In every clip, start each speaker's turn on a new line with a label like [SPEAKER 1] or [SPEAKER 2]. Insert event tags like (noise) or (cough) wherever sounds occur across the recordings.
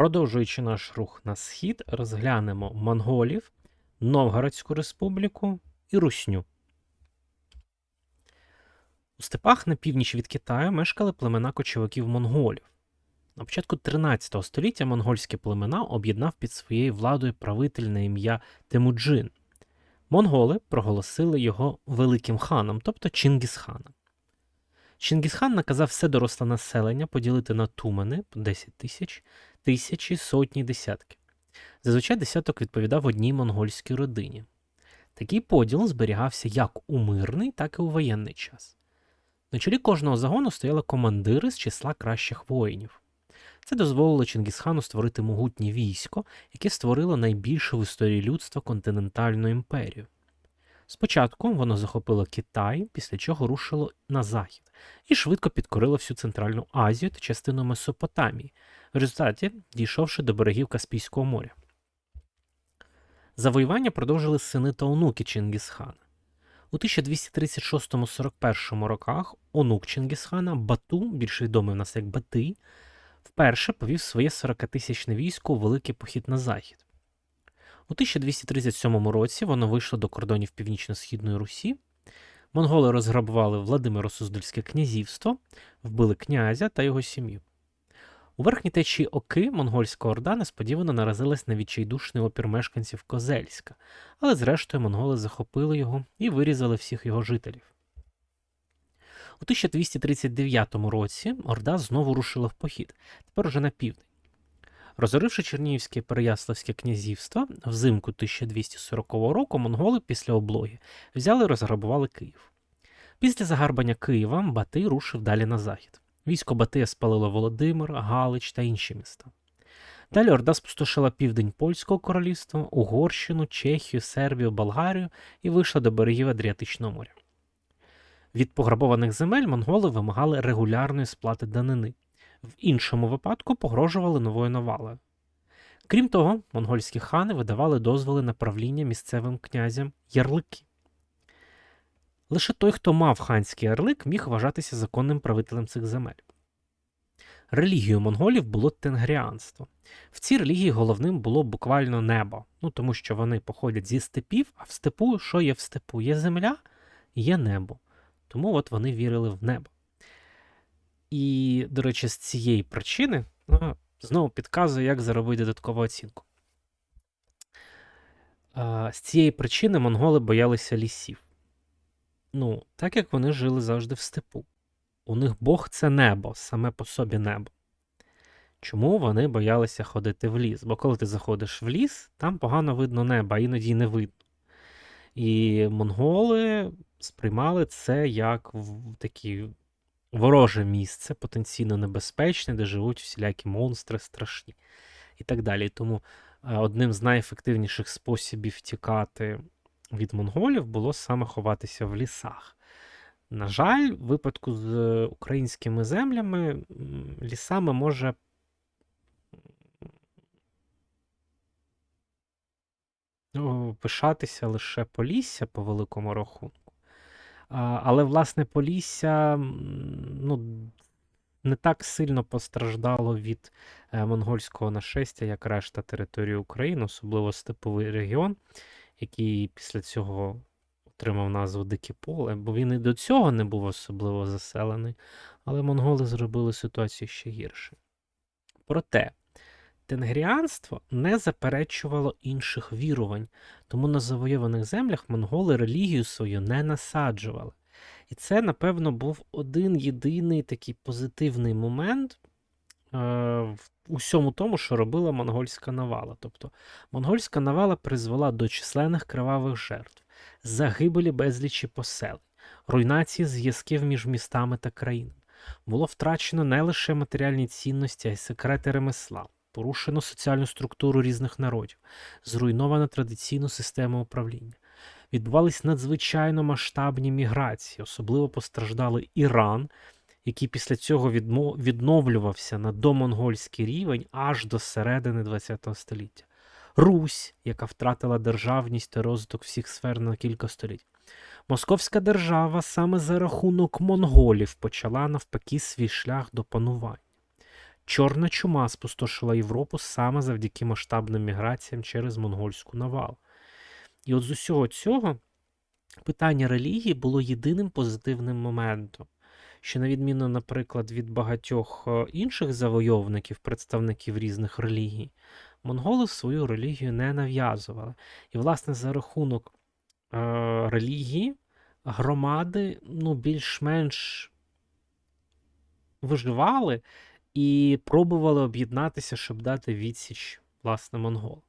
[SPEAKER 1] Продовжуючи наш рух на схід, розглянемо монголів, Новгородську республіку і Русню. У степах на північ від Китаю мешкали племена кочовиків монголів. На початку 13 століття монгольські племена об'єднав під своєю владою правитель на ім'я Темуджин. Монголи проголосили його великим ханом, тобто Чингісханом. Чингісхан наказав все доросле населення поділити на тумани по 10 тисяч, тисячі, сотні, десятки. Зазвичай десяток відповідав одній монгольській родині. Такий поділ зберігався як у мирний, так і у воєнний час. На чолі кожного загону стояли командири з числа кращих воїнів. Це дозволило Чингісхану створити могутнє військо, яке створило найбільшу в історії людства континентальну імперію. Спочатку воно захопило Китай, після чого рушило на захід і швидко підкорило всю Центральну Азію та частину Месопотамії, в результаті дійшовши до берегів Каспійського моря. Завоювання продовжили сини та онуки Чингісхана. У 1236-41 роках онук Чингісхана Бату, більш відомий в нас як Батий, вперше повів своє 40-тисячне військо у великий похід на захід. У 1237 році воно вийшло до кордонів Північно-Східної Русі. Монголи розграбували Владимиро Суздальське князівство, вбили князя та його сім'ю. У верхній течії Оки монгольська орда несподівано наразилась на відчайдушний опір мешканців Козельська, але зрештою монголи захопили його і вирізали всіх його жителів. У 1239 році Орда знову рушила в похід, тепер уже на південь. Розоривши Чернігівське Переяславське князівство, взимку 1240 року монголи після облоги взяли і розграбували Київ. Після загарбання Києва Батий рушив далі на захід. Військо Батия спалило Володимир, Галич та інші міста. Далі Орда спустошила південь Польського королівства, Угорщину, Чехію, Сербію, Болгарію і вийшла до берегів Адріатичного моря. Від пограбованих земель монголи вимагали регулярної сплати данини, в іншому випадку погрожували новою навалою. Крім того, монгольські хани видавали дозволи на правління місцевим князям ярлики. Лише той, хто мав ханський ярлик, міг вважатися законним правителем цих земель. Релігією монголів було тенгріанство. В цій релігії головним було буквально небо, ну тому що вони походять зі степів, а в степу що є в степу? Є земля, є небо. Тому от вони вірили в небо. І, до речі, з цієї причини ну, знову підказує, як заробити додаткову оцінку. З цієї причини монголи боялися лісів. Ну, так як вони жили завжди в степу. У них Бог це небо, саме по собі небо. Чому вони боялися ходити в ліс? Бо коли ти заходиш в ліс, там погано видно небо, а іноді не видно. І монголи сприймали це як такі вороже місце, потенційно небезпечне, де живуть всілякі монстри страшні і так далі. Тому е, одним з найефективніших способів втікати від монголів було саме ховатися в лісах. На жаль, в випадку з українськими землями лісами може. Пишатися лише Полісся по великому рахунку. Але, власне, Полісся ну, не так сильно постраждало від е, монгольського нашестя, як решта території України, особливо степовий регіон, який після цього отримав назву Дике Поле, бо він і до цього не був особливо заселений, але монголи зробили ситуацію ще гірше. Проте. Тенгріанство не заперечувало інших вірувань, тому на завойованих землях монголи релігію свою не насаджували. І це, напевно, був один єдиний такий позитивний момент е, в усьому тому, що робила монгольська навала. Тобто монгольська навала призвела до численних кривавих жертв, загибелі безлічі поселень, руйнації зв'язків між містами та країнами. Було втрачено не лише матеріальні цінності, а й секрети ремесла. Порушено соціальну структуру різних народів, зруйнована традиційну систему управління. Відбувались надзвичайно масштабні міграції, особливо постраждали Іран, який після цього відновлювався на домонгольський рівень аж до середини ХХ століття. Русь, яка втратила державність та розвиток всіх сфер на кілька століть. Московська держава саме за рахунок монголів почала навпаки свій шлях до панування. Чорна чума спустошила Європу саме завдяки масштабним міграціям через монгольську навалу. І от з усього цього питання релігії було єдиним позитивним моментом, що, на відміну, наприклад, від багатьох е, інших завойовників, представників різних релігій, монголи свою релігію не нав'язували. І, власне, за рахунок е, релігії громади ну, більш-менш виживали і пробували об'єднатися, щоб дати відсіч власне монголам.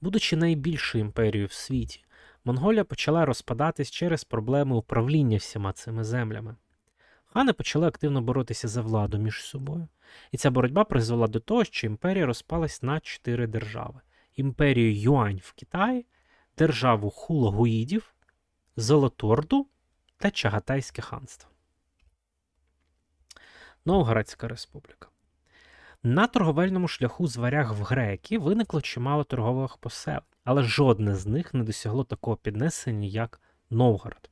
[SPEAKER 1] Будучи найбільшою імперією в світі, Монголія почала розпадатись через проблеми управління всіма цими землями. Хани почали активно боротися за владу між собою, і ця боротьба призвела до того, що імперія розпалась на чотири держави: імперію Юань в Китаї, державу Хулагуїдів, Золоторду та Чагатайське ханство. Новгородська республіка. На торговельному шляху з варяг в греки виникло чимало торгових поселень, але жодне з них не досягло такого піднесення, як Новгород.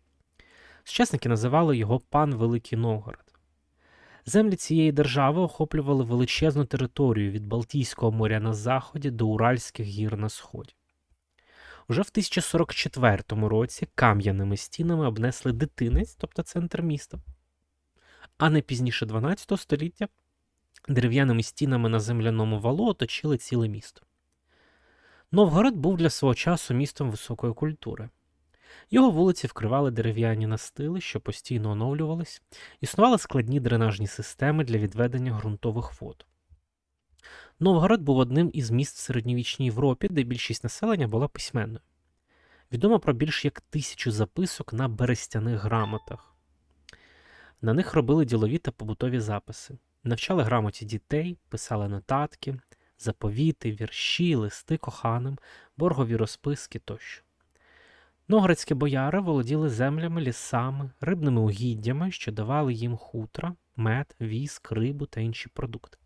[SPEAKER 1] Сучасники називали його пан Великий Новгород. Землі цієї держави охоплювали величезну територію від Балтійського моря на заході до Уральських гір на сході. Уже в 1044 році кам'яними стінами обнесли дитинець, тобто центр міста, а не пізніше 12 століття дерев'яними стінами на земляному валу оточили ціле місто. Новгород був для свого часу містом високої культури. Його вулиці вкривали дерев'яні настили, що постійно оновлювались, існували складні дренажні системи для відведення ґрунтових вод. Новгород був одним із міст в середньовічній Європі, де більшість населення була письменною. Відомо про більш як тисячу записок на берестяних грамотах. На них робили ділові та побутові записи, навчали грамоті дітей, писали нотатки, заповіти, вірші, листи коханим, боргові розписки тощо. Новгородські бояри володіли землями, лісами, рибними угіддями, що давали їм хутра, мед, віск, рибу та інші продукти.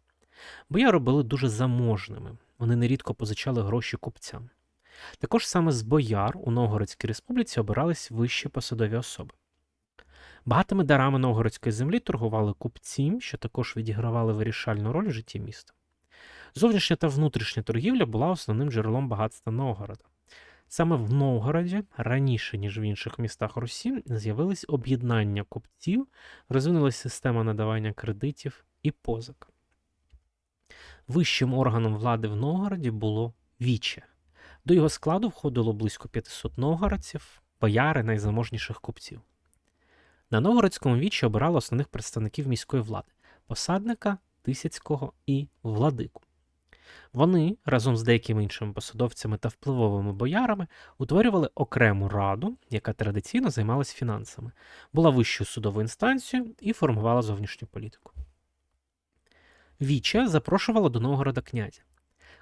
[SPEAKER 1] Бояри були дуже заможними, вони нерідко позичали гроші купцям. Також саме з бояр у Новгородській республіці обирались вищі посадові особи. Багатими дарами новгородської землі торгували купці, що також відігравали вирішальну роль в житті міста. Зовнішня та внутрішня торгівля була основним джерелом багатства Новгорода. Саме в Новгороді, раніше, ніж в інших містах Русі, з'явились об'єднання купців, розвинулася система надавання кредитів і позик. Вищим органом влади в Новгороді було Віче. До його складу входило близько 500 новгородців, бояри найзаможніших купців. На Новгородському вічі обирали основних представників міської влади посадника, Тисяцького і владику. Вони разом з деякими іншими посадовцями та впливовими боярами утворювали окрему раду, яка традиційно займалась фінансами, була вищою судовою інстанцією і формувала зовнішню політику. Віче запрошувала до Новгорода князя.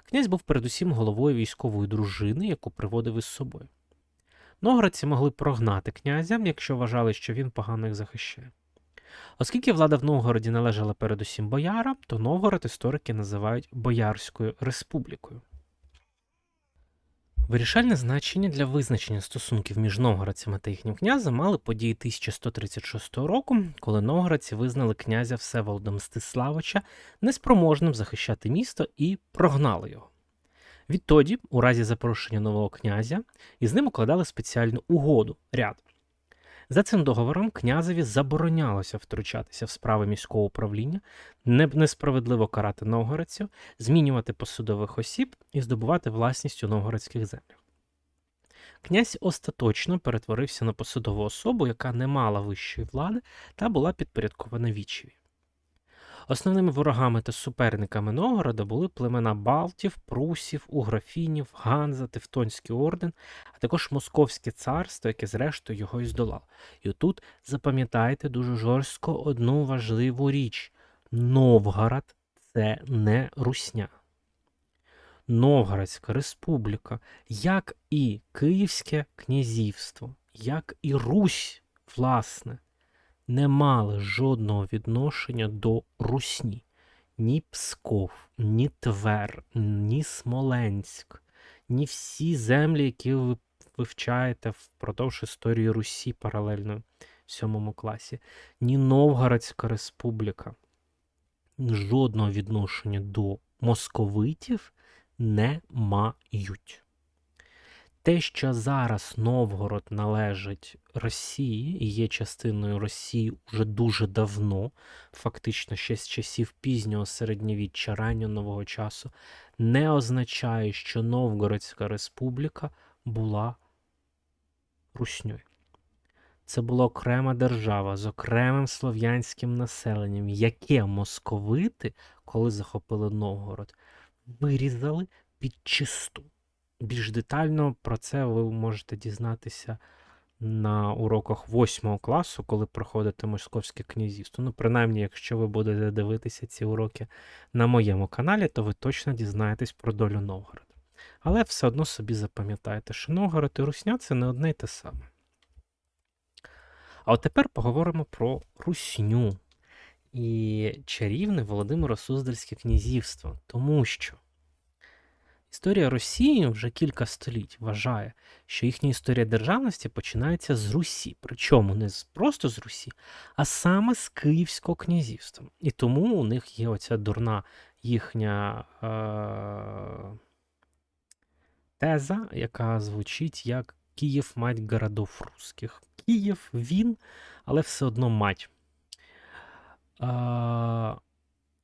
[SPEAKER 1] Князь був передусім головою військової дружини, яку приводив із собою. Новгородці могли прогнати князя, якщо вважали, що він погано їх захищає. Оскільки влада в Новгороді належала передусім боярам, то Новгород історики називають Боярською республікою. Вирішальне значення для визначення стосунків між новгородцями та їхнім князем мали події 1136 року, коли новгородці визнали князя Всеволода Мстиславича неспроможним захищати місто і прогнали його. Відтоді, у разі запрошення нового князя, із ним укладали спеціальну угоду ряд. За цим договором князеві заборонялося втручатися в справи міського управління, несправедливо карати новгородців, змінювати посудових осіб і здобувати власність у новгородських землях. Князь остаточно перетворився на посудову особу, яка не мала вищої влади та була підпорядкована вічеві. Основними ворогами та суперниками Новгорода були племена Балтів, Прусів, Угрофінів, Ганза, Тевтонський орден, а також Московське царство, яке зрештою його і здолало. І отут запам'ятайте дуже жорстко одну важливу річ: Новгород це не Русня. Новгородська республіка, як і Київське князівство, як і Русь, власне, не мали жодного відношення до Русні. Ні Псков, ні Твер, ні Смоленськ, ні всі землі, які ви вивчаєте впродовж історії Русі паралельно в сьомому класі, ні Новгородська республіка жодного відношення до московитів не мають. Те, що зараз Новгород належить Росії і є частиною Росії вже дуже давно, фактично ще з часів пізнього середньовіччя, раннього нового часу, не означає, що Новгородська республіка була русньою. Це була окрема держава з окремим слов'янським населенням, яке московити, коли захопили Новгород, вирізали під чисту. Більш детально про це ви можете дізнатися на уроках 8 класу, коли проходите Московське князівство. Ну, принаймні, якщо ви будете дивитися ці уроки на моєму каналі, то ви точно дізнаєтесь про долю Новгорода. Але все одно собі запам'ятайте, що Новгород і Русня це не одне й те саме. А от тепер поговоримо про Русню і чарівне Володимиро Суздальське князівство, тому що історія Росії вже кілька століть вважає, що їхня історія державності починається з Русі, причому не просто з Русі, а саме з Київського князівства. І тому у них є оця дурна їхня е- теза, яка звучить як Київ мать городов русських. Київ він, але все одно мать. А,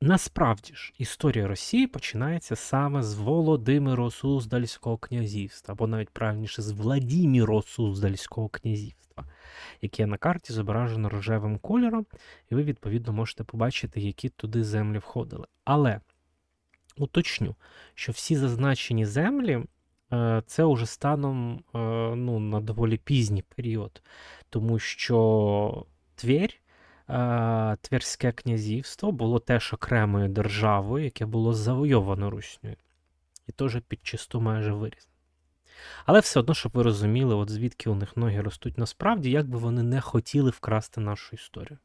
[SPEAKER 1] насправді ж, історія Росії починається саме з Володимиро Суздальського князівства, або навіть правильніше, з Владіміро Суздальського князівства, яке на карті зображено рожевим кольором, і ви, відповідно, можете побачити, які туди землі входили. Але уточню, що всі зазначені землі е, це уже станом е, ну, на доволі пізній період, тому що Тверь, Тверське князівство було теж окремою державою, яке було завойовано Руснею. І теж під чисту майже вирізано. Але все одно, щоб ви розуміли, от звідки у них ноги ростуть насправді, як би вони не хотіли вкрасти нашу історію.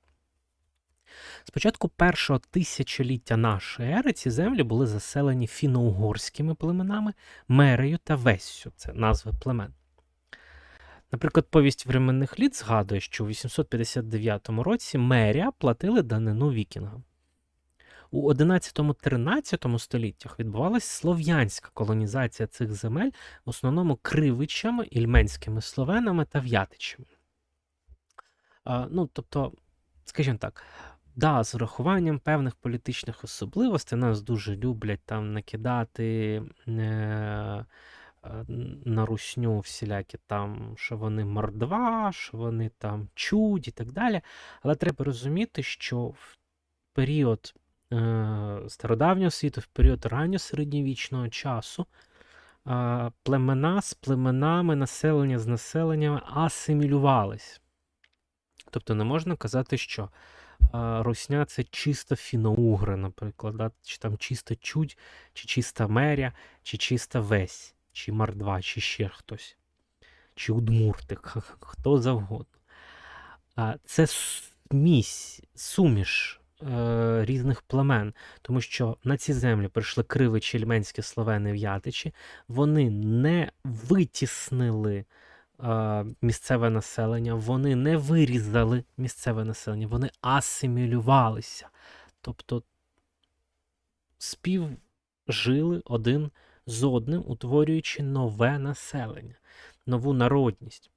[SPEAKER 1] Спочатку першого тисячоліття нашої ери ці землі були заселені фіно-угорськими племенами, Мерею та Вессю це назви племен. Наприклад, повість временних літ згадує, що у 859 році Мерія платили данину вікінгам. У 11-13 століттях відбувалася слов'янська колонізація цих земель, в основному кривичами, ільменськими словенами та в'ятичами. Ну, тобто, скажімо так, да, з урахуванням певних політичних особливостей нас дуже люблять там накидати е, на русню всілякі там, що вони мордва, що вони там чудь і так далі. Але треба розуміти, що в період е, стародавнього світу, в період ранньосередньовічного часу е, племена з племенами, населення з населеннями асимілювались. Тобто не можна казати, що Русня це чисто фіноугри, наприклад, да? чи там чисто чудь, чи чиста меря, чи чиста весь, чи мордва, чи ще хтось, чи удмуртик, (laughs) хто завгодно. Це смісь, суміш е, різних племен, тому що на ці землі прийшли кривичі, ільменські словени, в'ятичі, вони не витіснили е, місцеве населення, вони не вирізали місцеве населення, вони асимілювалися. Тобто співжили один з одним, утворюючи нове населення, нову народність.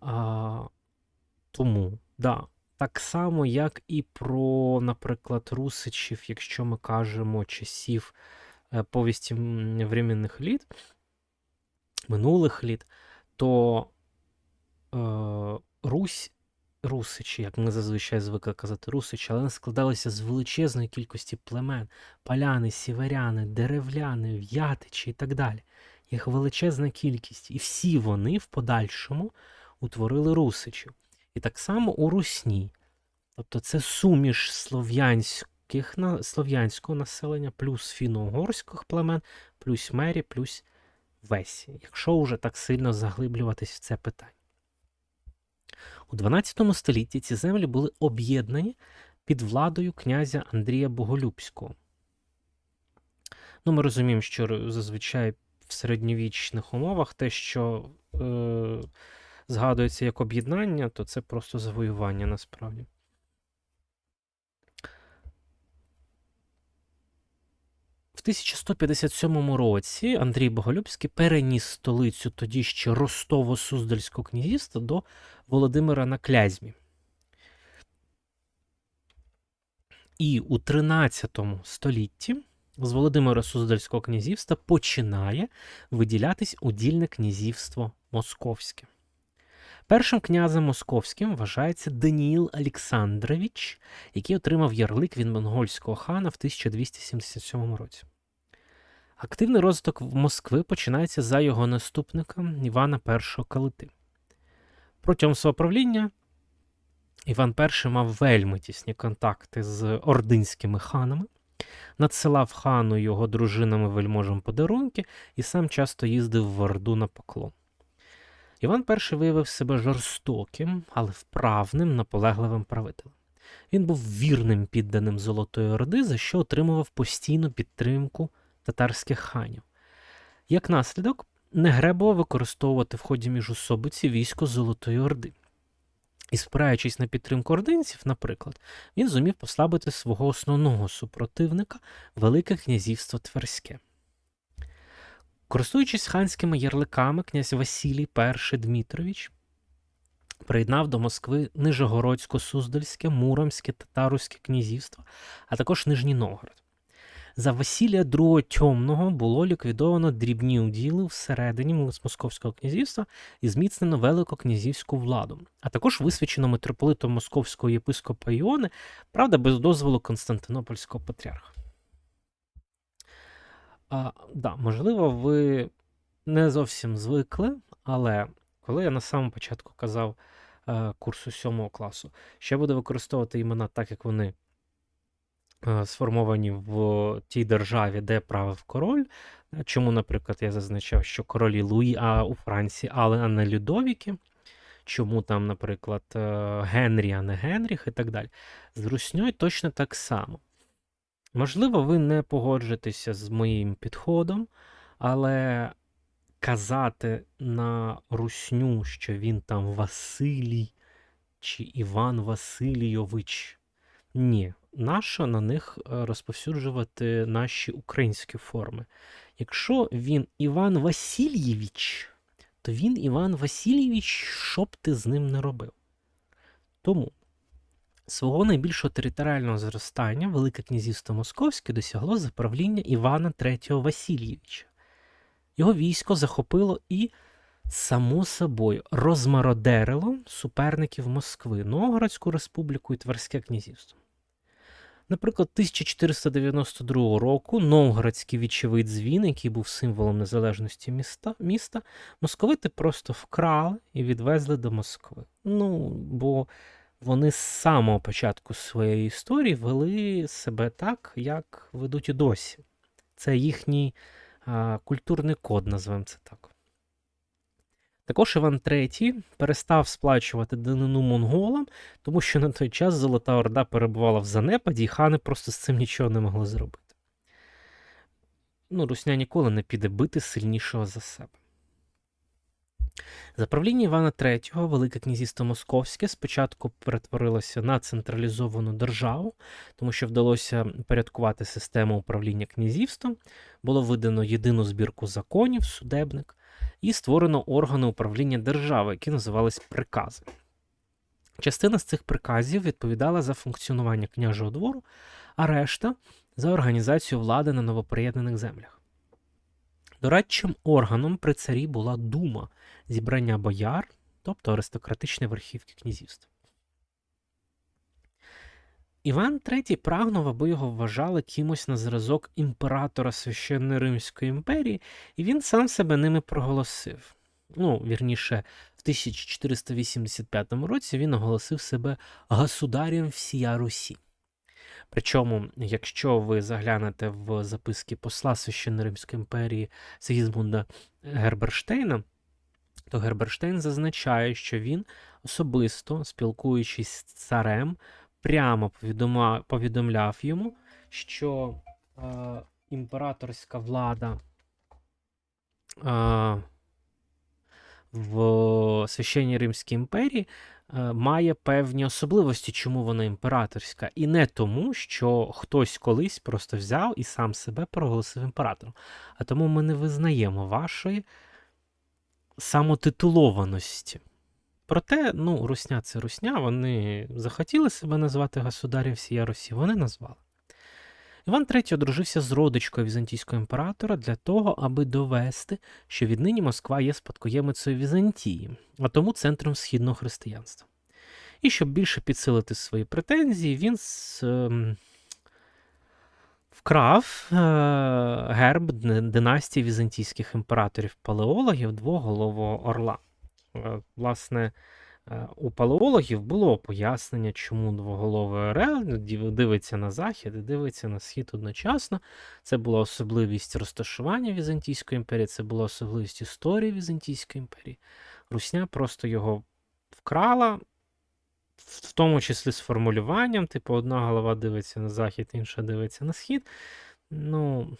[SPEAKER 1] А, тому, да, так само, як і про, наприклад, русичів, якщо ми кажемо часів е, повісті временних літ, минулих літ, то е, Русь, русичі, як ми зазвичай звикли казати русичі, але вони складалися з величезної кількості племен, поляни, сіверяни, деревляни, в'ятичі і так далі. Їх величезна кількість, і всі вони в подальшому утворили русичів. І так само у Русні. Тобто це суміш слов'янських, слов'янського населення, плюс фіно-угорських племен, плюс мері, плюс Весі, якщо вже так сильно заглиблюватись в це питання. У 12 столітті ці землі були об'єднані під владою князя Андрія Боголюбського. Ну, ми розуміємо, що зазвичай в середньовічних умовах те, що е, згадується як об'єднання, то це просто завоювання насправді. В 1157 році Андрій Боголюбський переніс столицю тоді ще Ростово-Суздальського князівства до Володимира на Клязьмі. І у 13 столітті з Володимира Суздальського князівства починає виділятись удільне князівство Московське. Першим князем московським вважається Даніїл Олександрович, який отримав ярлик від монгольського хана в 1277 році. Активний розвиток Москви починається за його наступником Івана І Калити. Протягом свого правління Іван І мав вельми тісні контакти з ординськими ханами, надсилав хану його дружинами вельможам подарунки і сам часто їздив в Орду на поклон. Іван І виявив себе жорстоким, але вправним, наполегливим правителем. Він був вірним підданим Золотої Орди, за що отримував постійну підтримку татарських ханів. Як наслідок, не гребував використовувати в ході міжособиці військо Золотої Орди. І, спираючись на підтримку ординців, наприклад, він зумів послабити свого основного супротивника Велике князівство Тверське. Користуючись ханськими ярликами, князь Василій І Дмитрович приєднав до Москви Нижегородсько-Суздальське, Муромське, Татаруське князівство, а також Нижній Новгород. За Василія II Тьомного було ліквідовано дрібні уділи всередині Московського князівства і зміцнено великокнязівську владу, а також висвячено митрополитом Московського єпископа Іони, правда, без дозволу Константинопольського патріарха. А, да, Можливо, ви не зовсім звикли, але коли я на самому початку казав е, курсу 7 класу, що я буду використовувати імена так, як вони сформовані в тій державі, де правив король. Чому, наприклад, я зазначав, що королі Луї, а у Франції, але а не Людовіки. Чому там, наприклад, е, Генрі, а не Генріх і так далі. З Русньою точно так само. Можливо, ви не погоджуєтеся з моїм підходом, але казати на русню, що він там Василій чи Іван Васильйович, ні, нащо на них е, розповсюджувати наші українські форми. Якщо він Іван Васильєвич, то він Іван Васильєвич, що б ти з ним не робив. Тому Свого найбільшого територіального зростання Велике князівство Московське досягло за правління Івана III Васильєвича. Його військо захопило і, само собою, розмародерило суперників Москви, Новгородську республіку і Тверське князівство. Наприклад, 1492 року Новгородський вічовий дзвін, який був символом незалежності міста, міста, московити просто вкрали і відвезли до Москви. Ну, бо вони з самого початку своєї історії вели себе так, як ведуть і досі. Це їхній а, культурний код, називаємо це так. Також Іван III перестав сплачувати данину монголам, тому що на той час Золота Орда перебувала в занепаді, і хани просто з цим нічого не могли зробити. Ну, Русня ніколи не піде бити сильнішого за себе. За правління Івана III Велике князівство Московське спочатку перетворилося на централізовану державу, тому що вдалося порядкувати систему управління князівством, було видано єдину збірку законів, судебник, і створено органи управління держави, які називались прикази. Частина з цих приказів відповідала за функціонування княжого двору, а решта за організацію влади на новоприєднаних землях. Дорадчим органом при царі була дума зібрання бояр, тобто аристократичне верхівки князівства. Іван III прагнув, аби його вважали кимось на зразок імператора Священної Римської імперії, і він сам себе ними проголосив. Ну, вірніше, в 1485 році він оголосив себе государем всія Русі. Причому, якщо ви заглянете в записки посла Священної Римської імперії Сигізмунда Герберштейна, то Герберштейн зазначає, що він особисто, спілкуючись з царем, прямо повідомляв йому, що е, імператорська влада е, в Священній Римській імперії е, має певні особливості, чому вона імператорська. І не тому, що хтось колись просто взяв і сам себе проголосив імператором. А тому ми не визнаємо вашої самотитулованості. Проте, ну, Русня це Русня, вони захотіли себе назвати государем всієї Росії, вони назвали. Іван III одружився з родичкою візантійського імператора для того, аби довести, що віднині Москва є спадкоємицею Візантії, а тому центром східного християнства. І щоб більше підсилити свої претензії, він с, ем, вкрав е, герб династії візантійських імператорів-палеологів двоголового орла. Е, Власне, е, у палеологів було пояснення, чому двоголовий орел дивиться на захід і дивиться на схід одночасно. Це була особливість розташування Візантійської імперії, це була особливість історії Візантійської імперії. Русня просто його вкрала, в в тому числі з формулюванням, типу, одна голова дивиться на захід, інша дивиться на схід. Ну,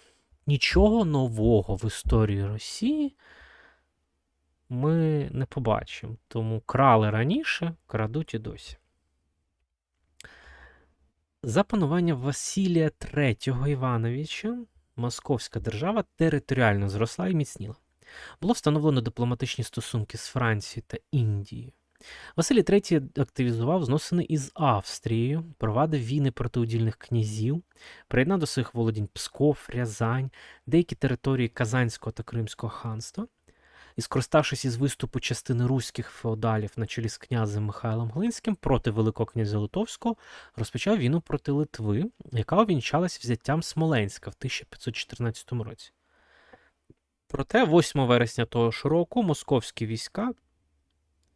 [SPEAKER 1] нічого нового в історії Росії ми не побачимо. Тому крали раніше, крадуть і досі. За панування Василія III Івановича Московська держава територіально зросла і міцніла. Було встановлено дипломатичні стосунки з Францією та Індією. Василій III активізував зносини із Австрією, провадив війни проти удільних князів, приєднав до своїх володінь Псков, Рязань, деякі території Казанського та Кримського ханства. І скориставшись із виступу частини руських феодалів на чолі з князем Михайлом Глинським проти Великого князя Литовського, розпочав війну проти Литви, яка увінчалась взяттям Смоленська в 1514 році. Проте 8 вересня того ж року московські війська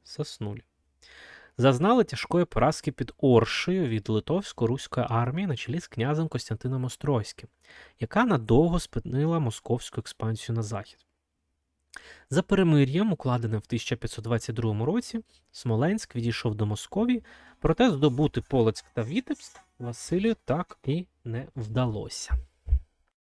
[SPEAKER 1] заснули. Зазнали тяжкої поразки під Оршею від литовсько-руської армії на чолі з князем Костянтином Острозьким, яка надовго спинила московську експансію на захід. За перемир'ям, укладеним в 1522 році, Смоленськ відійшов до Московії, проте здобути Полоцьк та Вітебськ Василію так і не вдалося.